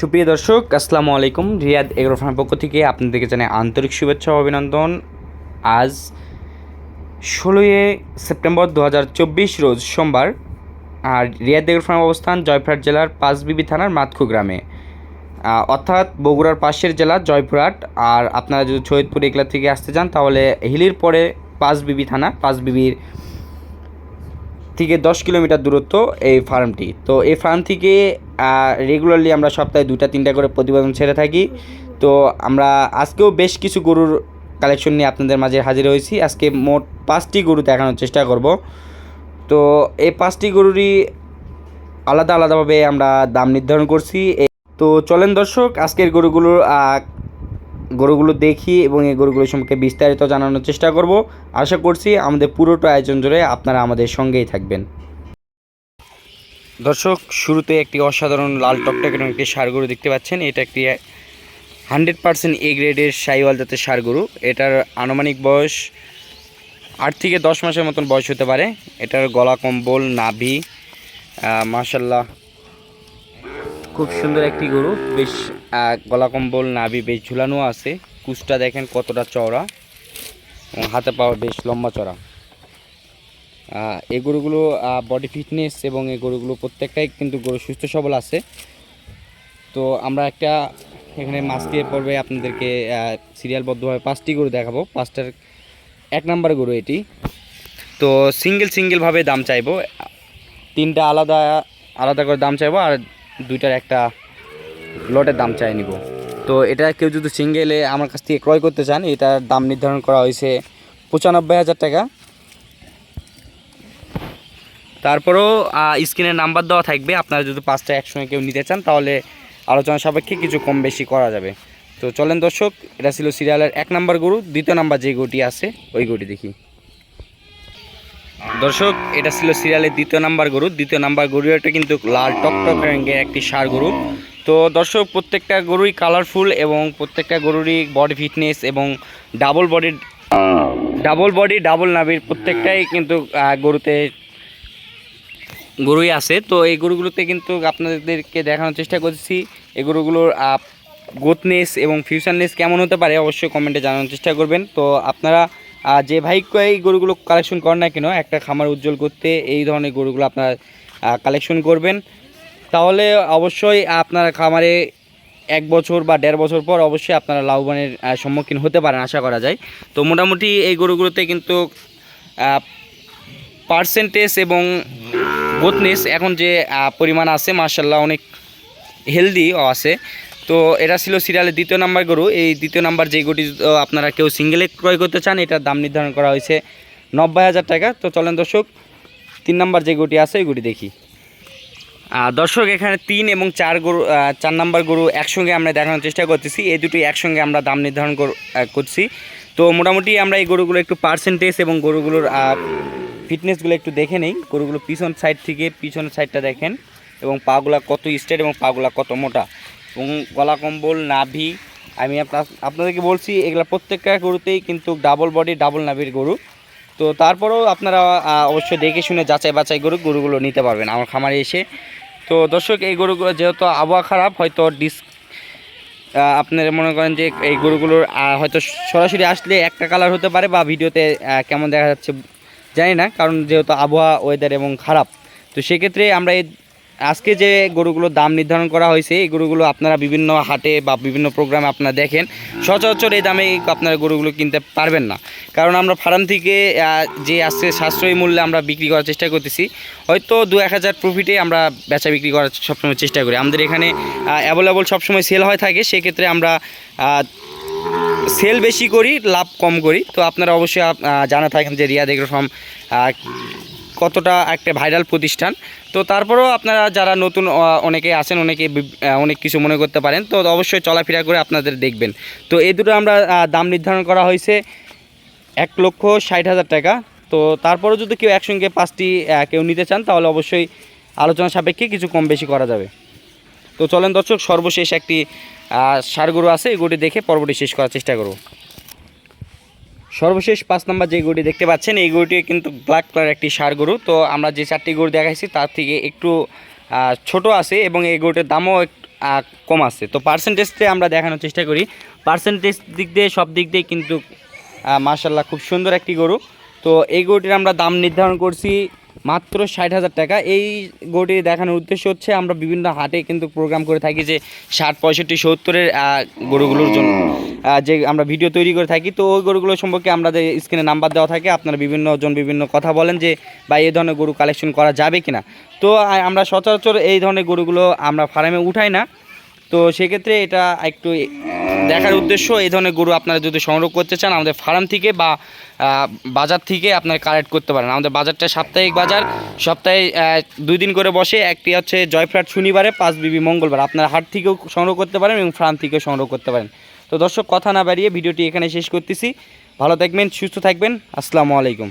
সুপ্রিয় দর্শক, আসসালামু আলাইকুম। রিয়াদ এগ্রো পক্ষ থেকে আপনাদেরকে জানাই আন্তরিক শুভেচ্ছা অভিনন্দন। আজ ষোলোই সেপ্টেম্বর দু হাজার চব্বিশ, রোজ সোমবার, আর রিয়াদ এগ্রো অবস্থান জয়পুরহাট জেলার পাঁচবিবি থানার মাতখু গ্রামে। অর্থাৎ বগুড়ার পাশের জেলা জয়পুরহাট, আর আপনারা যদি সৈয়দপুর এগুলা থেকে আসতে চান, তাহলে হিলির পরে পাঁচবিবি থানা, পাঁচবিবির থেকে দশ কিলোমিটার দূরত্ব এই ফার্মটি। তো এই ফার্ম থেকে রেগুলারলি আমরা সপ্তাহে দুটা তিনটা করে প্রতিবেদন ছেড়ে থাকি। তো আমরা আজকেও বেশ কিছু গরুর কালেকশন নিয়ে আপনাদের মাঝে হাজির হয়েছি। আজকে মোট পাঁচটি গরু দেখানোর চেষ্টা করব। তো এই পাঁচটি গরুরই আলাদা, আলাদাভাবে আমরা দাম নির্ধারণ করছি। তো চলেন দর্শক, আজকের গরুগুলোর গরুগুলো দেখি এবং এই গরুগুলো সম্পর্কে বিস্তারিত জানানোর চেষ্টা করব। আশা করছি আমাদের পুরোটা আয়োজন জুড়ে আপনারা আমাদের সঙ্গেই থাকবেন। দর্শক, শুরুতে একটি অসাধারণ লাল টকটক এবং একটি সার গরু দেখতে পাচ্ছেন। এটা একটি হান্ড্রেড পার্সেন্ট এ গ্রেডের সাইওয়াল জাতের সার গরু। এটার আনুমানিক বয়স আট থেকে দশ মাসের মতন বয়স হতে পারে। এটার গলা কম্বল, নাভি মাশাল্লাহ খুব সুন্দর একটি গরু। বেশ গলা কম্বল, নাভি বেশ ঝুলানো আছে। কুচটা দেখেন কতটা চওড়া। এবং হাতে পাওয়া বেশ লম্বা চড়া এই গরুগুলো বডি ফিটনেস এবং এই গরুগুলো প্রত্যেকটাই কিন্তু গরু সুস্থ সবল আছে। তো আমরা একটা এখানে মাছটির পর্বে আপনাদেরকে সিরিয়ালবদ্ধভাবে পাঁচটি গরু দেখাবো। পাঁচটার এক নাম্বার গরু এটি। তো সিঙ্গেল সিঙ্গেলভাবে দাম চাইব। তিনটা আলাদা আলাদা করে দাম চাইব আর দুইটার একটা লটের দাম চাই নিব। তো এটা কেউ যদি সিঙ্গেলে আমার কাছ থেকে ক্রয় করতে চান, এটার দাম নির্ধারণ করা হয়েছে পঁচানব্বই হাজার টাকা। তারপরেও স্ক্রিনের নাম্বার দেওয়া থাকবে। আপনারা যদি পাঁচটা একসঙ্গে কেউ নিতে চান, তাহলে আলোচনা সাপেক্ষে কিছু কম বেশি করা যাবে। তো চলেন দর্শক, এটা ছিল সিরিয়ালের এক নাম্বার গরু, দ্বিতীয় নাম্বার যে গরুটি আছে, ওই গরুটি দেখি। দর্শক, এটা ছিল সিরিয়ালের দ্বিতীয় নাম্বার গরু। দ্বিতীয় নাম্বার গরু এটা কিন্তু লাল টকটক রঙের একটি সার গরু। তো দর্শক, প্রত্যেকটা গরুই কালারফুল এবং প্রত্যেকটা গরুরই বডি ফিটনেস এবং ডাবল বডির ডাবল বডি ডাবল নাভির প্রত্যেকটাই কিন্তু গরুতে, গরুই আছে। তো এই গরুগুলোতে কিন্তু আপনাদেরকে দেখানোর চেষ্টা করছি। এই গরুগুলোর গোথনেস এবং ফিউচারনেস কেমন হতে পারে অবশ্যই কমেন্টে জানানোর চেষ্টা করবেন। তো আপনারা আহ, যে ভাই এই গরুগুলো কালেকশন করেন না কেন একটা খামার উজ্জ্বল করতে এই ধরনের গরুগুলো আপনারা কালেকশন করবেন। তাহলে অবশ্যই আপনারা খামারে এক বছর বা দেড় বছর পর অবশ্যই আপনারা লাভবানের সম্মুখীন হতে পারেন আশা করা যায়। তো মোটামুটি এই গরুগুলোতে কিন্তু পার্সেন্টেজ এবং বোথনেস এখন যে পরিমাণ আছে মার্শাল্লাহ অনেক হেলদিও আছে। তো এটা ছিল সিরিয়ালের দ্বিতীয় নাম্বার গরু। এই দ্বিতীয় নাম্বার যে গরুটি আপনারা কেউ সিঙ্গেলে ক্রয় করতে চান, এটার দাম নির্ধারণ করা হয়েছে নব্বই হাজার টাকা। তো চলেন দর্শক, তিন নাম্বার যে গরুটি আছে ওই গরুটি দেখি। দর্শক, এখানে তিন এবং চার গরু চার নাম্বার গরু একসঙ্গে আমরা দেখানোর চেষ্টা করতেছি। এই দুটি একসঙ্গে আমরা দাম নির্ধারণ করছি। তো মোটামুটি আমরা এই গরুগুলো একটু পার্সেন্টেজ এবং গরুগুলোর ফিটনেসগুলো একটু দেখে নেই। গরুগুলো পিছন সাইড থেকে পিছনের সাইডটা দেখেন এবং পাগুলা কত স্ট্রেট এবং পাগুলা কত মোটা। এবং গলা কম্বল, নাভি, আমি আপনাদেরকে বলছি, এগুলো প্রত্যেকটা গরুতেই কিন্তু ডাবল বডি ডাবল নাভির গরু। তো তারপরেও আপনারা অবশ্যই দেখে শুনে যাচাই বাছাই গরু গরুগুলো নিতে পারবেন আমার খামারে এসে। তো দর্শক, এই গরুগুলো যেহেতু আবহাওয়া খারাপ, হয়তো ডিস আপনারা মনে করেন যে এই গরুগুলোর হয়তো সরাসরি আসলে একটা কালার হতে পারে বা ভিডিওতে কেমন দেখা যাচ্ছে জানি না, কারণ যেহেতু আবহাওয়া ওয়েদার এবং খারাপ। তো সেক্ষেত্রে আমরা এই আজকে যে গরুগুলোর দাম নির্ধারণ করা হয়েছে, এই গরুগুলো আপনারা বিভিন্ন হাটে বা বিভিন্ন প্রোগ্রামে আপনারা দেখেন। সচরাচর এই দামে আপনারা গরুগুলো কিনতে পারবেন না। কারণ আমরা ফার্ম থেকে যে আজকে সাশ্রয়ী মূল্যে আমরা বিক্রি করার চেষ্টা করতেছি, হয়তো দু এক হাজার প্রফিটে আমরা বেচা বিক্রি করার সবসময় চেষ্টা করি। আমাদের এখানে অ্যাভেলেবল সবসময় সেল হয় থাকে, সেক্ষেত্রে আমরা সেল বেশি করি, লাভ কম করি। তো আপনারা অবশ্যই জানা থাকেন যে রিয়া এগ্রো ফার্ম কতটা একটা ভাইরাল প্রতিষ্ঠান। তো তারপরেও আপনারা যারা নতুন অনেকে আছেন অনেকে অনেক কিছু মনে করতে পারেন তো অবশ্যই চলাফেরা করে আপনাদের দেখবেন। তো এই দুটো আমরা দাম নির্ধারণ করা হয়েছে এক লক্ষ ষাট হাজার টাকা। তো তারপরেও যদি কেউ একসঙ্গে পাঁচটি কেউ নিতে চান তাহলে অবশ্যই আলোচনা সাপেক্ষে কিছু কম বেশি করা যাবে। তো চলেন দর্শক সর্বশেষ একটি আহ, ষাঁড় গরু আছে গরুটি দেখে পর্বটি শেষ করার চেষ্টা করব। সর্বশেষ পাঁচ নম্বর যে গরুটি দেখতে পাচ্ছেন, এই গরুটি কিন্তু ব্ল্যাক কালার একটি সার গরু। তো আমরা যে চারটি গরু দেখাইছি, তার থেকে একটু ছোট আছে এবং এই গরুটির দামও কম আছে। তো পার্সেন্টেজতে আমরা দেখানোর চেষ্টা করি। পার্সেন্টেজ দিক দিয়ে, সব দিক দিয়ে কিন্তু মার্শাল্লাহ খুব সুন্দর একটি গরু। তো এই গরুটির আমরা দাম নির্ধারণ করছি মাত্র ষাট হাজার টাকা। এই গরুটি দেখানোর উদ্দেশ্য হচ্ছে আমরা বিভিন্ন হাটে কিন্তু প্রোগ্রাম করে থাকি যে ষাট পঁয়ষট্টি সত্তরের গরুগুলোর জন্য। যে আমরা ভিডিও তৈরি করে থাকি তো ওই গরুগুলো সম্পর্কে আমাদের স্ক্রিনে নাম্বার দেওয়া থাকে। আপনারা বিভিন্ন জন বিভিন্ন কথা বলেন যে বা এই ধরনের গরু কালেকশন করা যাবে কিনা? তো আমরা সচরাচর এই ধরনের গরুগুলো আমরা ফার্মে উঠাই না। তো সেক্ষেত্রে এটা একটু দেখার উদ্দেশ্য, এই ধরনের গরু আপনারা যদি সংগ্রহ করতে চান, আমাদের ফার্ম থেকে বা বাজার থেকে আপনারা কালেক্ট করতে পারেন। আমাদের বাজারটা সাপ্তাহিক বাজার, সপ্তাহে দুই দিন করে বসে, একটি হচ্ছে জয়ফ্রাট শনিবারে, পাঁচ বিবি মঙ্গলবার। আপনারা হাট থেকেও সংগ্রহ করতে পারেন এবং ফার্ম থেকেও সংগ্রহ করতে পারেন। তো দর্শক, কথা না বাড়িয়ে ভিডিওটি এখানে শেষ করতেছি। ভালো থাকবেন, সুস্থ থাকবেন। আসসালামু আলাইকুম।